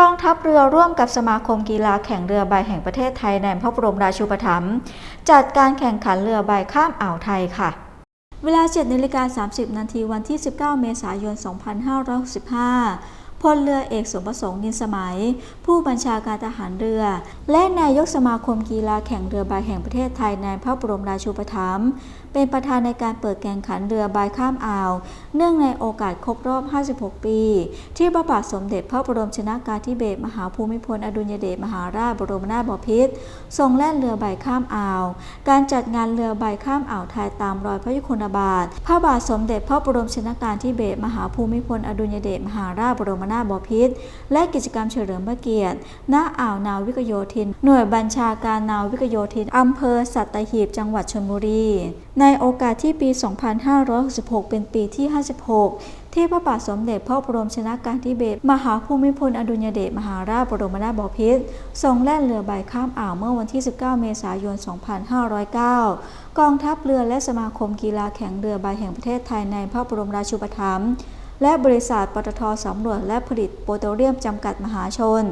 กองทัพเรือร่วมกับสมาคมกีฬาแข่งเรือใบแห่งประเทศไทยในพระบรมราชูปถัมภ์จัดการแข่งขันเรือใบข้ามอ่าวไทยค่ะเวลา7นาฬิกา30 นาทีวันที่ 19 เมษายน 2565 พลเรือเอกสมประสงค์นินสมัย ผู้บัญชาการทหารเรือ และนายกสมาคมกีฬาแข่งเรือใบแห่งประเทศไทยในพระบรมราชูปถัมภ์เป็นประธานในการเปิดแข่งขันเรือใบข้ามอ่าว เนื่องในโอกาสครบรอบ 56 ปี ที่พระบาทสมเด็จพระบรมชนากาธิเบศรมหาภูมิพลอดุลยเดชมหาราชบรมนาถบพิตรทรงแล่นเรือใบข้ามอ่าว การจัดงานเรือใบข้ามอ่าวไทยตามรอยพระยุคลบาท พระบาทสมเด็จพระบรมชนากาธิเบศรมหาภูมิพลอดุลยเดชมหาราชบรมนาถบพิตรและกิจกรรมเฉลิมพระเกียรติ ณ อ่าวนาวิกโยธิน หน่วยบัญชาการนาวิกโยธิน อำเภอสัตหีบ จังหวัดชลบุรีในโอกาสที่ปี 2566 เป็นปีที่ 56 ที่พระบาทสมเด็จพระบรมชนากาธิเบศรมหาภูมิพลอดุญเดชมหาราชบรมนาถบพิตรทรงแล่นเรือใบข้ามอ่าวเมื่อวันที่ 19 เมษายน 2509 กองทัพเรือและสมาคมกีฬาแข่งเรือใบแห่งประเทศไทยในพระบรมราชูปถัมภ์ และบริษัทปตทสำรวจและผลิตโปรโตเลียมจำกัดมหาชน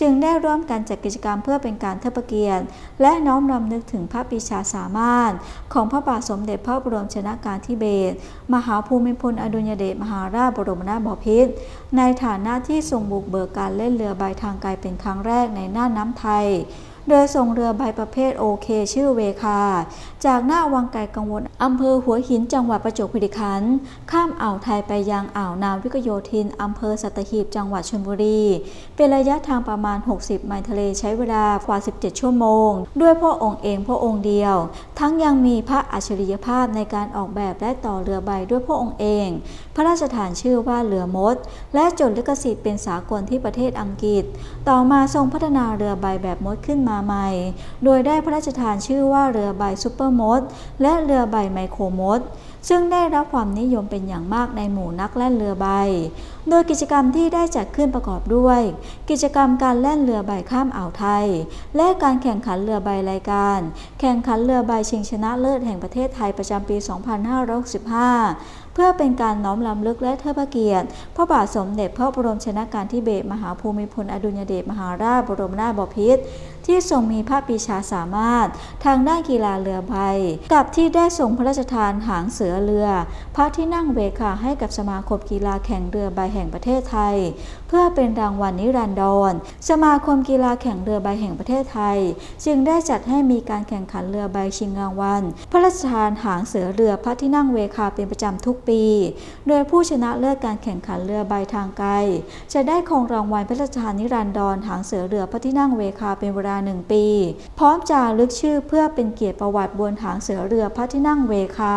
จึงได้ร่วมกันจัดกิจกรรมเพื่อเป็นการเทิดพระเกียรติ และน้อมรำลึกถึงพระปีชาสามารถ ของพระบาทสมเด็จพระบรมชนากาธิเบศรมหาภูมิพลอดุลยเดชมหาราชบรมนาถบพิตรในฐานะที่ทรงบุกเบิกการเล่นเรือใบทางไกลเป็นครั้งแรกในหน่าน้ำไทย โดยส่งเรือใบประเภทโอเคชื่อเวคา จากหน้าวังไก่กังวลอำเภอหัวหินจังหวัดประจวบคีรีขันธ์ข้ามอ่าวไทยไปยังอ่าวนาวิกโยธินอำเภอสัตหีบจังหวัดชลบุรี เป็นระยะทางประมาณ 60 ไมล์ทะเลใช้เวลากว่า 17 ชั่วโมง ด้วยพระองค์เองพระองค์เดียว ทั้งยังมีพระอัจฉริยภาพในการออกแบบและต่อเรือใบด้วยพระองค์เอง พระราชทานชื่อว่าเรือมด และจดลิขสิทธิ์เป็นสากลที่ประเทศอังกฤษ ต่อมาทรงพัฒนาเรือใบแบบมดขึ้นมาใหม่โดยได้พระราชทานชื่อว่าเรือใบซูเปอร์มดและเรือใบไมโครมดซึ่งได้รับความนิยมเป็นอย่างมากในหมู่นักแล่นเรือใบ โดยกิจกรรมที่ได้จัดขึ้นประกอบด้วย กิจกรรมการแล่นเรือใบข้ามอ่าวไทย และการแข่งขันเรือใบรายการ แข่งขันเรือใบชิงชนะเลิศแห่งประเทศไทยประจำปี 2565เพื่อเป็นการน้อมรำลึกและเทิดพระเกียรติ พระบาทสมเด็จพระบรมชนากาธิเบศรมหาภูมิพลอดุลยเดชมหาราชบรมนาถบพิตรที่ทรงมีพระปีชาสามารถ ทางด้านกีฬาเรือใบกับที่ได้ทรงพระราชทานหางเสือเรือ พระที่นั่งเวคาให้กับสมาคมกีฬาแข่งเรือใบแห่งประเทศไทย เพื่อเป็นรางวัลนิรันดร สมาคมกีฬาแข่งเรือใบแห่งประเทศไทย จึงได้จัดให้มีการแข่งขันเรือใบชิงรางวัล พระราชทานหางเสือเรือพระที่นั่งเวคาเป็นประจำทุกปี โดยผู้ชนะเลิศการแข่งขันเรือใบทางไกล จะได้ครองรางวัลพระราชทานนิรันดรหางเสือเรือพระที่นั่งเวคาเป็นเวลาหนึ่งปี พร้อมจารึกชื่อเพื่อเป็นเกียรติประวัติบนหางเสือเรือพระที่นั่งเวคา